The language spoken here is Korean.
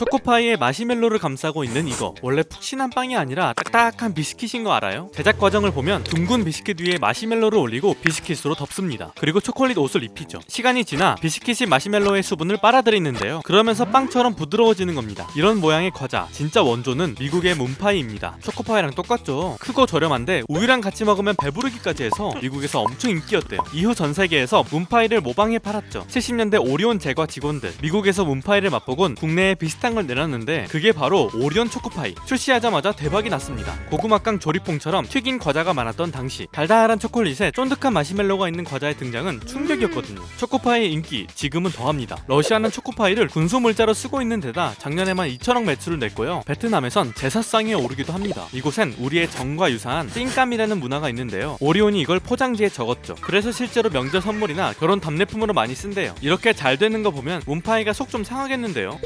초코파이에 마시멜로를 감싸고 있는 이거 원래 푹신한 빵이 아니라 딱딱한 비스킷인 거 알아요? 제작 과정을 보면 둥근 비스킷 위에 마시멜로를 올리고 비스킷으로 덮습니다. 그리고 초콜릿 옷을 입히죠. 시간이 지나 비스킷이 마시멜로의 수분을 빨아들이는데요. 그러면서 빵처럼 부드러워지는 겁니다. 이런 모양의 과자 진짜 원조는 미국의 문파이입니다. 초코파이랑 똑같죠. 크고 저렴한데 우유랑 같이 먹으면 배부르기까지 해서 미국에서 엄청 인기였대요. 이후 전 세계에서 문파이를 모방해 팔았죠. 70년대 오리온 제과 직원들 미국에서 문파이를 맛보곤 국내에 비슷한 걸 내놨는데 그게 바로 오리온 초코파이. 출시하자마자 대박이 났습니다. 고구마깡 조리퐁처럼 튀긴 과자가 많았던 당시 달달한 초콜릿에 쫀득한 마시멜로가 있는 과자의 등장은 충격이었거든요. 초코파이의 인기 지금은 더합니다. 러시아는 초코파이를 군소 물자로 쓰고 있는 데다 작년에만 2천억 매출을 냈고요. 베트남에선 제사상에 오르기도 합니다. 이곳엔 우리의 정과 유사한 띵감이라는 문화가 있는데요. 오리온이 이걸 포장지에 적었죠. 그래서 실제로 명절 선물이나 결혼 답례품으로 많이 쓴대요. 이렇게 잘 되는 거 보면 문파이가 속 좀 상하겠는데요.